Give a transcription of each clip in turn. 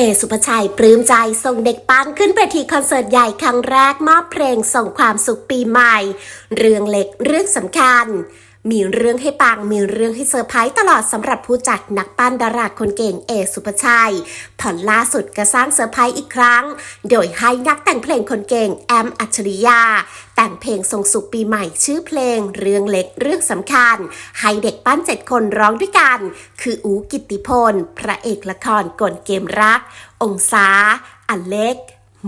เอสุภชัยปลื้มใจส่งเด็กปั้นขึ้นเวทีคอนเสิร์ตใหญ่ครั้งแรกมอบเพลงส่งความสุขปีใหม่ เรื่องเล็กเรื่องสำคัญ มีเรื่องให้ปังมีเรื่องให้เซอร์ไพรส์ตลอดสำหรับผู้จัดนักปั้นดาราคนเก่งเอสุภชัยผ่อนล่าสุดก็สร้างเซอร์ไพรส์อีกครั้ง โดยให้นักแต่งเพลงคนเก่งแอมอัจฉริยา แต่งเพลงส่งสุขปีใหม่ชื่อเพลง เรื่องเล็กเรื่องสำคัญ ให้เด็กปั้นเจ็ดคนร้องด้วยกัน คืออูกิตติพล พระเอกละครกลเกมรัก องศาอเล็ก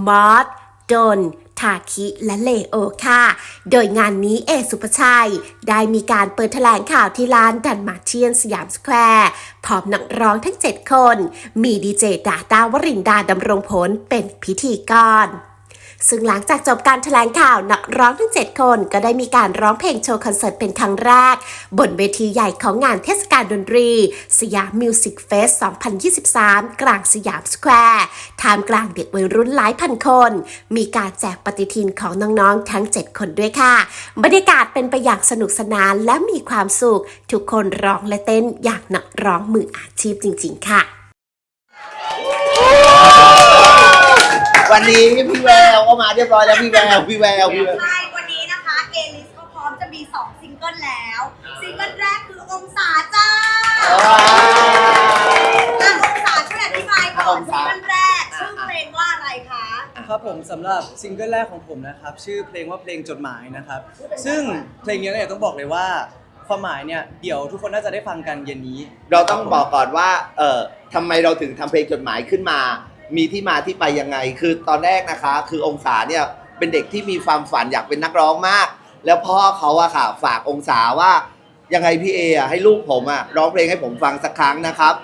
มอสดน ทาคิและเลโอค่ะ โดยงานนี้เอสุภชัย ได้มีการเปิดแถลงข่าวที่ร้านดันมาเชียนสยามสแควร์พร้อมนักร้องทั้ง 7 คน มีดีเจดาตาวรินดาดำรงผลเป็นพิธีกร ซึ่งหลังจากจบการแถลงข่าวนักร้องทั้ง 7 คนก็ได้มีการร้องเพลงโชว์คอนเสิร์ตเป็นครั้งแรก บนเวทีใหญ่ของงานเทศกาลดนตรี สยามมิวสิกเฟส 2023 กลางสยามสแควร์ท่ามกลางเด็กวัยรุ่นหลายพันคน มีการแจกปฏิทินของน้องๆทั้ง 7 คนด้วยค่ะ บรรยากาศเป็นไปอย่างสนุกสนานและมีความสุข ทุกคนร้องและเต้นอย่างนักร้องมืออาชีพจริง ๆ ค่ะ วันนี้พี่แววก็มาเรียบร้อยแล้วพี่แววพี่แววพี่แวว ใช่วันนี้นะคะเอลิสก็พร้อมจะมี 2 ซิงเกิลแล้ว ซิงเกิลแรกคือองศาจ้าอะองศาช่วยอธิบายก่อนซิงเกิลแรกชื่อเพลงว่าอะไรคะครับผมสำหรับซิงเกิลแรกของผมนะครับ ชื่อเพลงว่าเพลงจดหมายนะครับ ซึ่งเพลงนี้เนี่ยต้องบอกเลยว่า ความหมายเนี่ยเดี๋ยวทุกคนน่าจะได้ฟังกันเย็นนี้ เราต้องบอกก่อนว่า เอ่อทำไมเราถึงทำเพลงจดหมายขึ้นมา มีที่มาที่ไปยังไง คือตอนแรกนะคะ คือองศาเนี่ยเป็นเด็กที่มีความฝันอยากเป็นนักร้องมาก แล้วพ่อเขาอะค่ะ ฝากองศาว่ายังไงพี่เออะให้ลูกผมอะร้องเพลงให้ผมฟังสักครั้งนะครับ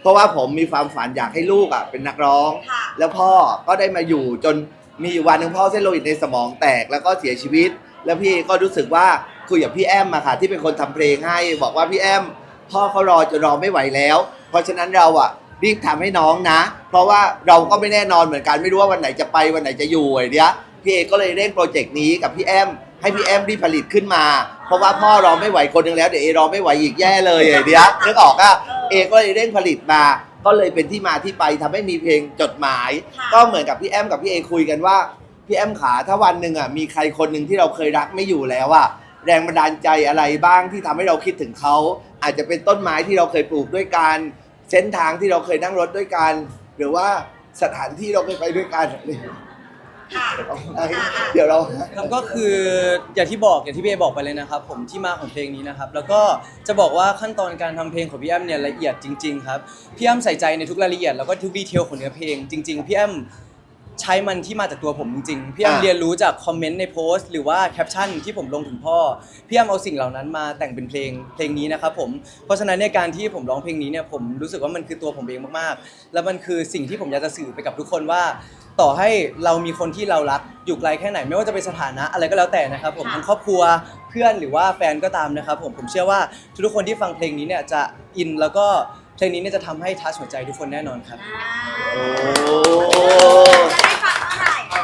เพราะว่าผมมีความฝันอยากให้ลูกอะเป็นนักร้อง ค่ะ แล้วพ่อก็ได้มาอยู่จนมีอยู่วันหนึ่งพ่อเส้นโลหิตในสมองแตกแล้วก็เสียชีวิต แล้วพี่ก็รู้สึกว่าคุยกับพี่แอมมาค่ะ ที่เป็นคนทำเพลงให้ บอกว่าพี่แอมพ่อเขารอจนรอไม่ไหวแล้ว เพราะฉะนั้นเราอะ รีบทำให้น้องนะ เพราะว่าเราก็ไม่แน่นอนเหมือนกันไม่รู้ว่าวันไหนจะไปวันไหนจะอยู่ไอ้เนี้ยพี่เอก็เลยเร่งโปรเจกต์นี้กับพี่แอมให้พี่แอมรีบผลิตขึ้นมา เพราะว่าพ่อรอไม่ไหวคนหนึงแล้วเดี๋ยวเอรอไม่ไหวอีกแย่เลยไอ้เนี้ยนึกออกอะเอก็เลยเร่งผลิตมาก็เลยเป็นที่มาที่ไปทำให้มีเพลงจดหมายค่ะก็เหมือนกับพี่แอมกับพี่เอคุยกันว่าพี่แอมขาถ้าวันหนึ่งอะมีใครคนหนึ่งที่เราเคยรักไม่อยู่แล้วอะแรงบันดาลใจอะไรบ้างที่ทำให้เราคิดถึงเขาอาจจะเป็นต้นไม้ที่เราเคยปลูกด้วยกัน เส้นทางที่เราเคยนั่งรถด้วยกัน หรือว่าสถานที่เราเคยไปด้วยกันค่ะเดี๋ยวเรา ครับก็คืออย่างที่บอกอย่างที่พี่เอบอกไปเลยนะครับ ผมที่มาของเพลงนี้นะครับแล้วก็จะบอกว่าขั้นตอนการทำเพลงของพี่แอมเนี่ยละเอียดจริง ๆ ครับพี่แอมใส่ใจในทุกรายละเอียดแล้วก็ทุกดีเทลของเนื้อเพลงจริงๆพี่แอม ใช้มันที่มาจากตัวผมจริงๆพี่แอมอ่า เรียนรู้จากคอมเมนต์ในโพสต์ หรือว่าแคปชั่นที่ผมลงถึงพ่อพี่แอมเอาสิ่งเหล่านั้นมาแต่งเป็นเพลงเพลงนี้นะครับผมเพราะฉะนั้นในการที่ผมร้องเพลงนี้เนี่ยผมรู้สึกว่ามันคือตัวผมเองมากๆ แล้วมันคือสิ่งที่ผมอยากจะสื่อไปกับทุกคนว่า ต่อให้เรามีคนที่เรารักอยู่ไกลแค่ไหน ไม่ว่าจะเป็นสถานะอะไรก็แล้วแต่นะครับผมค่ะ ทั้งครอบครัวเพื่อนหรือว่าแฟนก็ตามนะครับผมผมเชื่อว่าทุกๆคนที่ฟังเพลงนี้เนี่ยจะอินแล้วก็เพลงนี้เนี่ยจะทำให้ทัชหัวใจทุกคนแน่นอนครับ โอ้จะ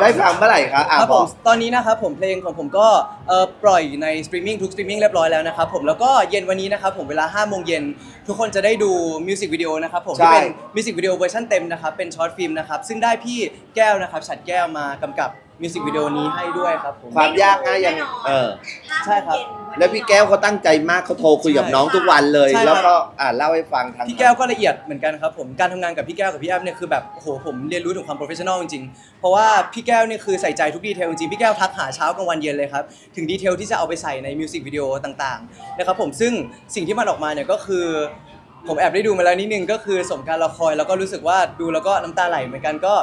ได้ฟังเมื่อไหร่ได้ฟังเมื่อไหร่ครับอะครับบผอมก ตอนนี้นะครับผมเพลงของผมก็เอ่อปล่อยในสตรีมมิ่งทุกสตรีมมิ่งเรียบร้อยแล้วนะครับผมแล้วก็เย็นวันนี้นะครับผมเวลา5โมงเย็นทุกคนจะได้ดูมิวสิกวิดีโอนะครับผมที่เป็นมิวสิกวิดีโอเวอร์ชันเต็มนะครับเป็นช็อตฟิล์มนะครับซึ่งได้พี่แก้วนะครับฉัดแก้วมากำกับ มิวสิกวิดีโอนี้ให้ด้วยครับผม ความยากง่ายยัง เออ ใช่ครับ แล้วพี่แก้วเขาตั้งใจมากเขาโทรคุยกับน้องทุกวันเลย ใช่ครับ แล้วก็อ่าเล่าให้ฟังทาง พี่แก้วก็ละเอียดเหมือนกันครับผม การทำงานกับพี่แก้วกับพี่แอมเนี่ยคือแบบโอ้โหผมเรียนรู้ถึงความโปรเฟชชั่นอลจริงๆ เพราะว่าพี่แก้วเนี่ยคือใส่ใจทุกดีเทลจริงๆ พี่แก้วทักหาเช้ากลางวันเย็นเลยครับ ถึงดีเทลที่จะเอาไปใส่ในมิวสิกวิดีโอต่างๆนะครับผมซึ่งสิ่งที่มันออกมาเนี่ยก็คือ ผมแอบได้ดูมาแล้วนิดนึงก็คือสมการรอคอยแล้วก็รู้สึกว่าดูแล้วก็น้ำตาไหลเหมือนกันก็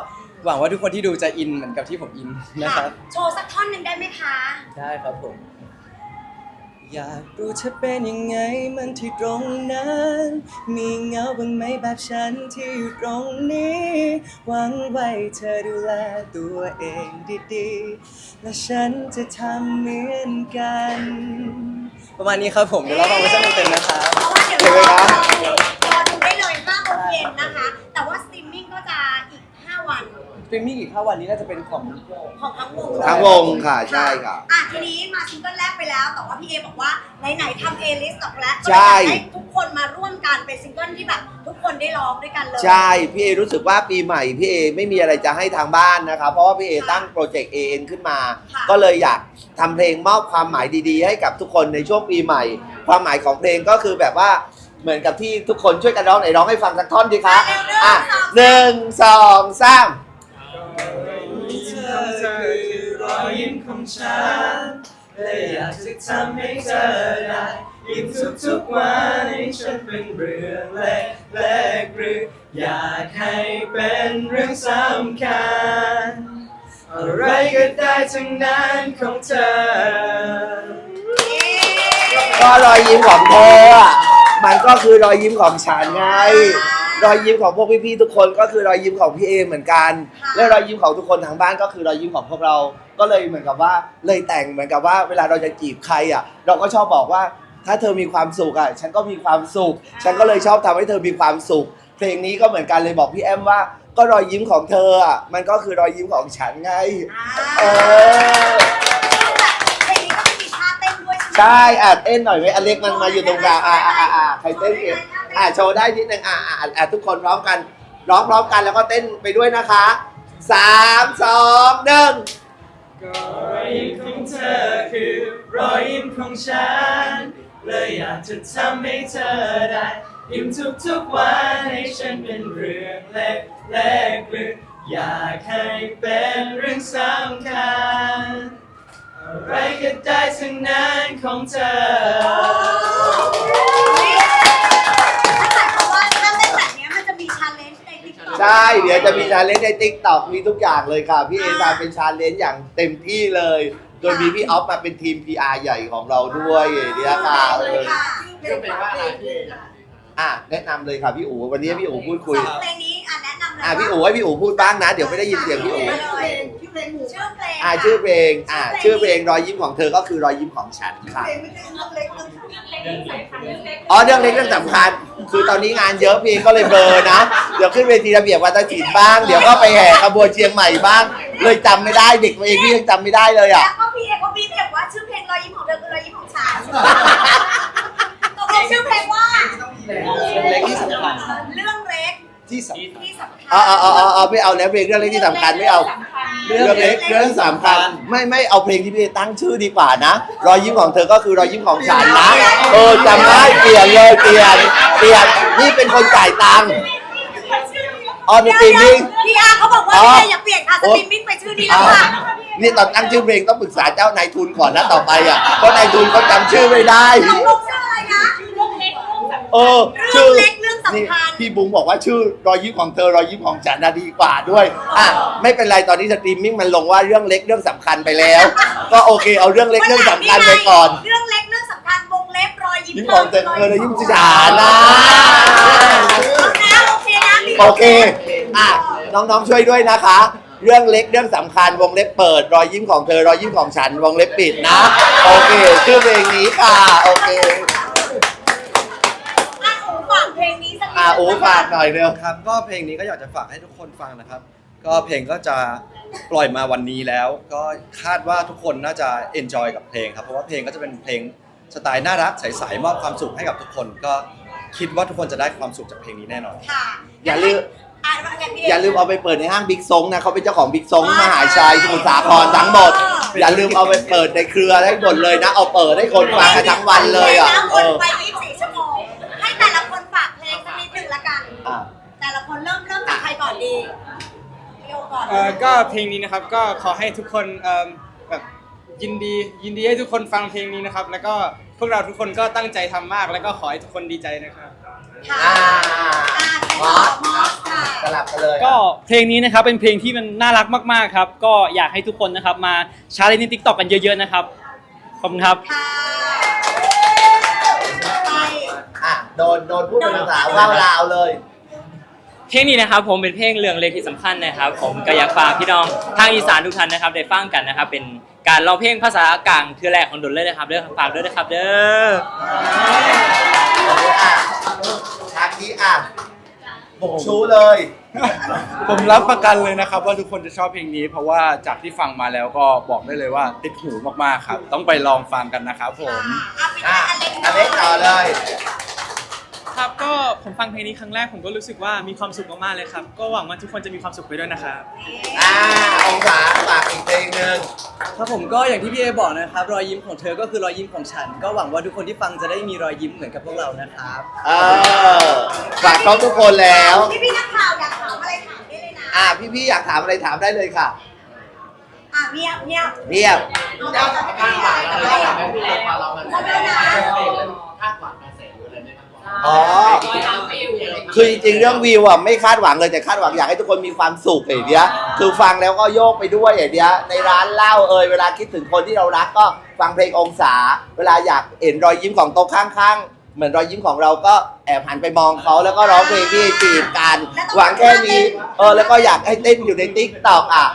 หวังว่าทุกคนที่ดูจะอินเหมือนกับที่ผมอินนะครับ โชว์สักท่อนหนึ่งได้ไหมคะ ได้ครับผม อยากรู้เธอเป็นยังไงมันที่ตรงนั้น มีเงาบ้างไหมแบบฉันที่อยู่ตรงนี้ หวังไว้เธอดูแลตัวเองดีๆ และฉันจะทำเหมือนกัน ประมาณนี้ครับผม เดี๋ยวเราฟังเวอร์ชันเต็มๆนะครับ เพราะว่าเดี๋ยวรอรอดูได้เลย5โมงเย็นนะคะ แต่ว่าสตรีมมิ่งก็จะอีก 5 วัน ส ตรีมมิ่งอีก5วันนี้น่าจะเป็นของของทั้งวงทั้งวงค่ะใช่ค่ะ อะทีนี้มาซิงเกิลแรกไปแล้ว แต่ว่าพี่เอบอกว่าไหนๆทำเอลิสออกแล้วก็ใช่เลยอยากให้ทุกคนมาร่วมกันเป็นซิงเกิลที่แบบ ทุกคนได้ร้องด้วยกันเลยใช่พี่เอรู้สึกว่าปีใหม่พี่เอไม่มีอะไรจะให้ทางบ้านนะครับเพราะว่าพี่เอตั้งโปรเจกต์ AN ขึ้นมาค่ะก็เลยอยากทำเพลงมอบความหมายดีๆ ให้กับทุกคนในช่วงปีใหม่ ความหมายของเพลงก็คือแบบว่าเหมือนกับที่ทุกคนช่วยกันร้องไหนร้องให้ฟังสักท่อนดีคะอะหนึ่งสองสาม ฉันและอยากจะทำให้เธอได้ยิ้มทุกๆวันให้ฉันเป็นเรื่องเล็กเล็กหรืออยากให้เป็นเรื่องสำคัญ อะไรก็ได้ทั้งนั้นของเธอ ก็รอยยิ้มของเธออะมันก็คือรอยยิ้มของฉันไง รอยยิ้มของพวกพี่ๆทุกคนก็คือรอยยิ้มของพี่เอเหมือนกัน และรอยยิ้มของทุกคนทางบ้านก็คือรอยยิ้มของพวกเรา ก็เลยเหมือนกับว่าเลยแต่งเหมือนกับว่าเวลาเราจะจีบใครอะ เราก็ชอบบอกว่า ถ้าเธอมีความสุขอะฉันก็มีความสุข ฉันก็เลยชอบทำให้เธอมีความสุข เพลงนี้ก็เหมือนกันเลยบอกพี่แอมว่า ก็รอยยิ้มของเธออะมันก็คือรอยยิ้มของฉันไง เออ เพลงนี้ก็ไม่มีท่าเต้นด้วยใช่ไหมใช่อะเต้นหน่อยไหมอเล็กมันมาอยู่ตรงกลางอะอะอะอะใครเต้นเก่ง อ่ อะโชว์ได้นิดนึงอะอะอะทุกคนพร้อมกัน ร้องพร้อมกันแล้วก็เต้นไปด้วยนะคะสามสองหนึ่งก็รอยยิ้มของเธอคือรอยยิ้มของฉัน เลยอยากจะทำให้เธอได้ ยิ้มทุกๆวันให้ฉันเป็นเรื่องเล็กเล็กหรืออยากให้เป็นเรื่องสำคัญ อะไรก็ได้ทั้งนั้นของเธอ ใช่ เดี๋ยวจะมีชาเลนจ์ในติ๊กต็อกมีทุกอย่างเลยค่ะ พี่เอทำเป็นชาเลนจ์อย่างเต็มที่เลย โดยมีพี่ออฟมาเป็นทีม PR ใหญ่ของเราด้วยเนี่ยค่ะเลยค่ะ ชื่อเพลงว่าอะไรพี่ อะแนะนำเลยค่ะพี่อู๋วันนี้พี่อู๋พูดคุย สองเพลงนี้ อะแนะนำเลยอะพี่อู๋ให้พี่อู๋พูดบ้างนะ เดี๋ยวไม่ได้ยินเสียงพี่อู๋ชื่อเพลงชื่อเพลงหมูชื่อเพลงอะชื่อเพลงอะชื่อเพลงรอยยิ้มของเธอก็คือรอยยิ้มของฉันค่ะเพลงไม่ใช่เรื่องเล็กเรื่องใหญ่อ๋อเรื่องเล็กเรื่องสำคัญ คือตอนนี้งานเยอะพี่ก็เลยเบลอนะ เดี๋ยวขึ้นเวทีระเบียบวัฒนศิลป์บ้าง เดี๋ยวก็ไปแห่ขบวนเชียงใหม่บ้าง เลยจำไม่ได้เด็กตัวเองพี่ยังจำไม่ได้เลยอะแล้วก็พี่เอกก็พี่เอกว่าชื่อเพลงรอยยิ้มของเธอคือรอยยิ้มของฉันตกลงชื่อเพลงว่าเรื่องเล็กที่สำคัญเรื่องเล็ก ที่สำที่สำคัญเอาเอาเอาเอาเอาไม่เอาแล้วเพลงเรื่องเล็กที่สำคัญไม่เอา เรื่องเล็กเรื่องสำคัญไม่ไม่เอาเพลงที่พี่ตั้งชื่อดีกว่านะ รอยยิ้มของเธอก็คือรอยยิ้มของฉันนะเออจำได้เปลี่ยนเลยเปลี่ยนเปลี่ยนนี่เป็นคนจ่ายตังค์ออนสตรีมมิ่งพี่อาร์เขาบอกว่าอ๋อพี่อย่าเปลี่ยนค่ะสตรีมมิ่งไปชื่อนี้แล้วค่ะนี่ตอนตั้งชื่อเพลงต้องปรึกษาเจ้านายทุนก่อนนะต่อไปอะเพราะนายทุนเขาจำชื่อไม่ได้ตกลงชื่ออะไรนะเรื่องเล็กเออเรื่องเล็กเรื่อง สำคัญนี่พี่บุ้งบอกว่าชื่อรอยยิ้มของเธอรอยยิ้มของฉันนะดีกว่าด้วยอะไม่เป็นไรตอนนี้สตรีมมิ่งมันลงว่าเรื่องเล็กเรื่องสำคัญไปแล้ว ก็โอเคเอาเรื่องเล็กเรื่องสำคัญไปก่อน เรื่องเล็กเรื่องสำคัญวงเล็บรอยยิ้มยิ้มของเธอเธอรอยยิ้มฉันนะนะ โอเคนะมีโอเค อะ น้องๆช่วยด้วยนะคะ เรื่องเล็กเรื่องสำคัญวงเล็บเปิด รอยยิ้มของเธอรอยยิ้มของฉัน วงเล็บปิดนะ โอเค ชื่อเพลงนี้ค่ะ โอเค อะอูฝากเพลงนี้สักนิด อะโอ้ฝากหน่อยเร็ว ครับก็เพลงนี้ก็อยากจะฝากให้ทุกคนฟังนะครับ ก็เพลงก็จะปล่อยมาวันนี้แล้ว ก็คาดว่าทุกคนน่าจะเอนจอยกับเพลงครับเพราะว่าเพลงก็จะเป็นเพลงสไตล์น่ารักใสๆมอบความสุขให้กับทุกคน ก็คิดว่าทุกคนจะได้ความสุขจากเพลงนี้แน่นอน ค่ะอย่าลืม อะว่าไงพี่อย่าลืมเอาไปเปิดในห้างบิ๊กซงนะเขาเป็นเจ้าของบิ๊กซงมหาชัยสมุทรสาครทั้งหมด อย่าลืมเอาไปเปิดในเครือให้หมดเลยนะ เอาเปิดให้คนฟังกันทั้งวันเลยอะแล้วเอวนอไป24ชั่วโม จากใครก่อนดีพี่โอก่อนเอ่อก็เพลงนี้นะครับก็ขอให้ทุกคนเอิ่มแบบยินดียินดีให้ทุกคนฟังเพลงนี้นะครับ แล้วก็พวกเราทุกคนก็ตั้งใจทำมาก แล้วก็ขอให้ทุกคนดีใจนะครับ ค่ะอ่าอ่ามอสมอสค่ะ สลับกันเลยก็เพลงนี้นะครับเป็นเพลงที่มันน่ารักมากๆครับ ก็อยากให้ทุกคนนะครับมาชาเลนจ์ในทิกตอกกันเยอะๆนะครับ ขอบคุณครับ ค่ะไป อะโดนโดนพูดเป็นภาษาว่าวลาวเลย เพลงนี้นะครับผมเป็นเพลงเรื่องเล็กที่สำคัญนะครับ ผมก็อยากฝากพี่น้องทางอีสานทุกท่านนะครับได้ฟังกันนะครับ เป็นการร้องเพลงภาษากลางเทือแรกของดนเลยนะครับเด้อฝากด้วยนะครับเด้ออะทางนี้อะบุกชูเลย ผมรับประกันเลยนะครับ ว่าทุกคนจะชอบเพลงนี้ เพราะว่าจากที่ฟังมาแล้วก็บอกได้เลยว่าติดหูมากๆครับ ต้องไปลองฟังกันนะครับผม อะอะเป็นอเล็กต่อเลย ผมฟังเพลงนี้ครั้งแรกผมก็รู้สึกว่ามีความสุขมากๆเลยครับ ก็หวังว่าทุกคนจะมีความสุขไปด้วยนะครับ อ่าองศาฝากอีกเพลงหนึ่งครับผมก็อย่างที่พี่เอบอกนะครับ รอยยิ้มของเธอก็คือรอยยิ้มของฉัน ก็หวังว่าทุกคนที่ฟังจะได้มีรอยยิ้มเหมือนกับพวกเรานะครับ เออฝากน้องทุกคนแล้ว พี่พี่ๆนักข่าวอยากถามอะไรถามได้เลยนะ อ่าพี่ๆอยากถามอะไรถามได้เลยค่ะอะเงียบเงียบเรียบเดี๋ยวจะไม่ได้อะไรอะเขาไม่ได้นะ อ๋อคือจริงๆเรื่องวิวอะไม่คาดหวังเลยแต่คาดหวังอยากให้ทุกคนมีความสุขอย่างเดียคือฟังแล้วก็โยกไปด้วยอย่างเดียในร้านเหล้าเอยเวลาคิดถึงคนที่เรารักก็ฟังเพลงองศา เวลาอยากเห็นรอยยิ้มของโต๊ะข้างๆ เหมือนรอยยิ้มของเราก็แอบหันไปมองเขาแล้วก็ร้องเพลงที่จีบกันหวังแค่นี้เออแล้วก็อยากให้เต้นอยู่ในติ๊กต็อกอะ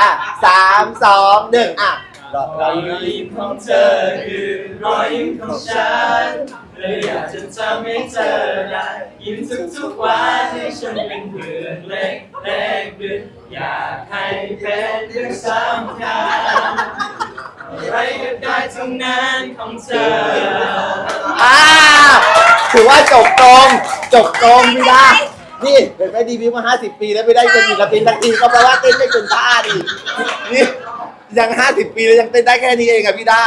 อะสามสองหนึ่งอะรอยรอยยิ้มของเธอคือรอยยิ้มของฉัน เลยอยากจะทำให้เธอได้ยิ้มทุกๆวันให้ฉันเป็นเพื่อนเล็กเล็กดึกอยากให้เป็นเรื่องสำคัญอะไรก็ได้ทั้งนั้นของเธออ่าถือว่าจบตรง จบตรงพี่ดานี่เป็นไม่ดีวิวมา 50 ปีแล้วไม่ได้เป็นมีกระตินทักทีก็แปลว่าเต้นไม่เป็นท่าดินี่ยัง 50 ปีแล้วยังเต้นได้แค่นี้เองอะพี่ด้า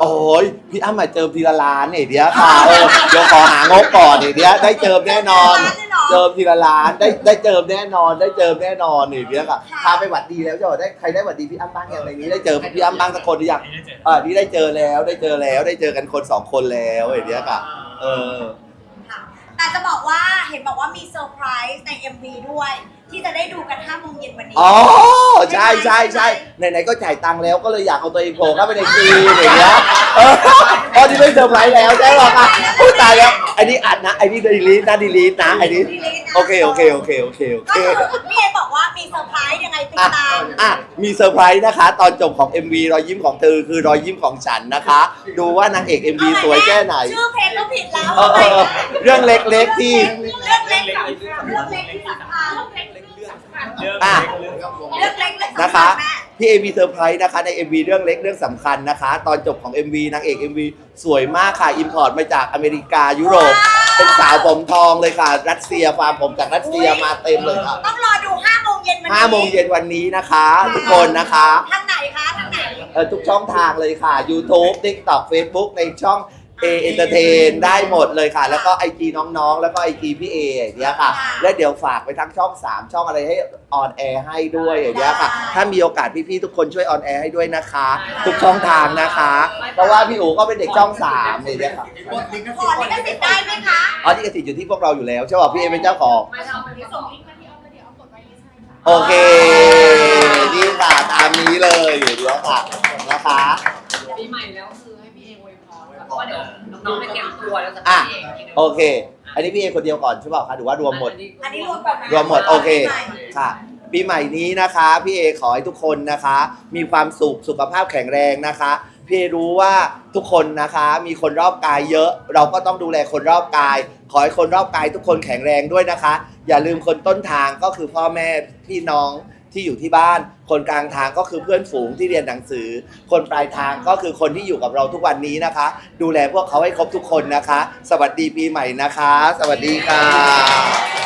โอ้ยพี่อ้ำมาเจอทีละล้านเนี่ยเดี๋ยวค่ะเออเดี๋ยวขอหางบก่อนเนี่ยเดี๋ยวได้เจอแน่นอน เจอทีละล้านได้ได้เจอแน่นอน ได้เจอแน่นอนเนี่ยเดี๋ยวค่ะพาไปหวัดดีแล้วจะบอกได้ใครได้หวัดดีพี่อ้ำบ้างอย่างไรนี้ได้เจอพี่อ้ำบ้างสักคนหรือยังอ่านี่ได้เจอแล้วได้เจอแล้วได้เจอกันคนสองคนแล้วอย่างเดียวค่ะ เออค่ะแต่จะบอกว่าเห็นบอกว่ามีเซอร์ไพรส์ใน MV ด้วย ที่จะได้ดูกัน5โมงเย็นวันนี้ อ๋อใช่ใช่ใช่ไหนๆก็จ่ายตังค์แล้วก็เลยอยากเอาตัวเองโผล่เข้าไปในซีนอย่างเงี้ยเออพอที่ไม่เซอร์ไพรส์แล้วใช่หรอคะพูดตายแล้วไอ้นี่อัดนะไอ้นี่ดีลีทนะดีลีทนะไอ้นี่โอเคโอเคโอเคโอเคโอก็เค คือพี่เอบอกว่ามีเซอร์ไพรส์ยังไงติดอะตาม อะมีเซอร์ไพรส์นะคะ ตอนจบของ MV รอยยิ้มของเธอคือรอยยิ้มของฉันนะคะ ดูว่านางเอก MV สวยแค่ไหน ชื่อเพลงก็ผิดแล้วเออเออเออเรื่องเล็กๆที่ เรื่องเล็กกับเรื่องเล็กที่สำคัญ อะเรื่องเล็กเลยนะคะแม่พี่เอมีเซอร์ไพรส์นะคะใน MV เรื่องเล็กเรื่องสำคัญนะคะ ตอนจบของ MV นางเอก MV สวยมากค่ะอิมพอร์ตมาจากอเมริกายุโรป เป็นสาวผมทองเลยค่ะ รัสเซียฟาร์มผมจากรัสเซียมาเต็มเลยค่ะต้องรอดู5โมงเย็นวันนี้ห้าโมงเย็นวันนี้นะคะ ทุกคนนะคะ ทางไหนคะ ทางไหน เออทุกช่องทางเลยค่ะ YouTube TikTok Facebook ในช่อง A Entertain ได้หมดเลยค่ะ แล้วก็ IG น้องๆ แล้วก็ IG พี่เออย่างเงี้ยค่ะ และเดี๋ยวฝากไปทั้งช่อง 3 ช่องอะไรให้ออนแอร์ให้ด้วยอย่างเงี้ยค่ะ ถ้ามีโอกาสพี่ๆทุกคนช่วยออนแอร์ให้ด้วยนะคะ ทุกช่องทางนะคะ เพราะว่าพี่อู๋ก็เป็นเด็กช่อง3อย่างเงี้ยค่ะขอลิขสิทธิ์ได้ไหมคะอ๋อที่กสิทธิ์อยู่ที่พวกเราอยู่แล้วใช่ป่ะพี่เอเป็นเจ้าของไม่เอาเดี๋ยวส่งลิงก์มาที่เอาเดี๋ยวเอากดไว้ให้ใช่ค่ะโอเคนี่ค่ะตามนี้เลยเดี๋ยวค่ะนะคะปีใหม่แล้ว เพราะว่าเดี๋ยวน้องๆไปเก็บตัวแล้วจะอะพี่เอกทีนึงโอเค อันนี้พี่เอคนเดียวก่อนใช่ป่ะคะหรือว่ารวมหมด อันนี้รวมกันนะรวมหมดโอเค ค่ะ ปีใหม่นี้นะคะ พี่เอขอให้ทุกคนนะคะ มีความสุขสุขภาพแข็งแรงนะคะ พี่เอรู้ว่าทุกคนนะคะ มีคนรอบกายเยอะ เราก็ต้องดูแลคนรอบกาย ขอให้คนรอบกายทุกคนแข็งแรงด้วยนะคะ อย่าลืมคนต้นทางก็คือพ่อแม่พี่น้อง ที่อยู่ที่บ้าน คนกลางทางก็คือเพื่อนฝูงที่เรียนหนังสือ คนปลายทางก็คือคนที่อยู่กับเราทุกวันนี้นะคะ ดูแลพวกเขาให้ครบทุกคนนะคะ สวัสดีปีใหม่นะคะ สวัสดีค่ะ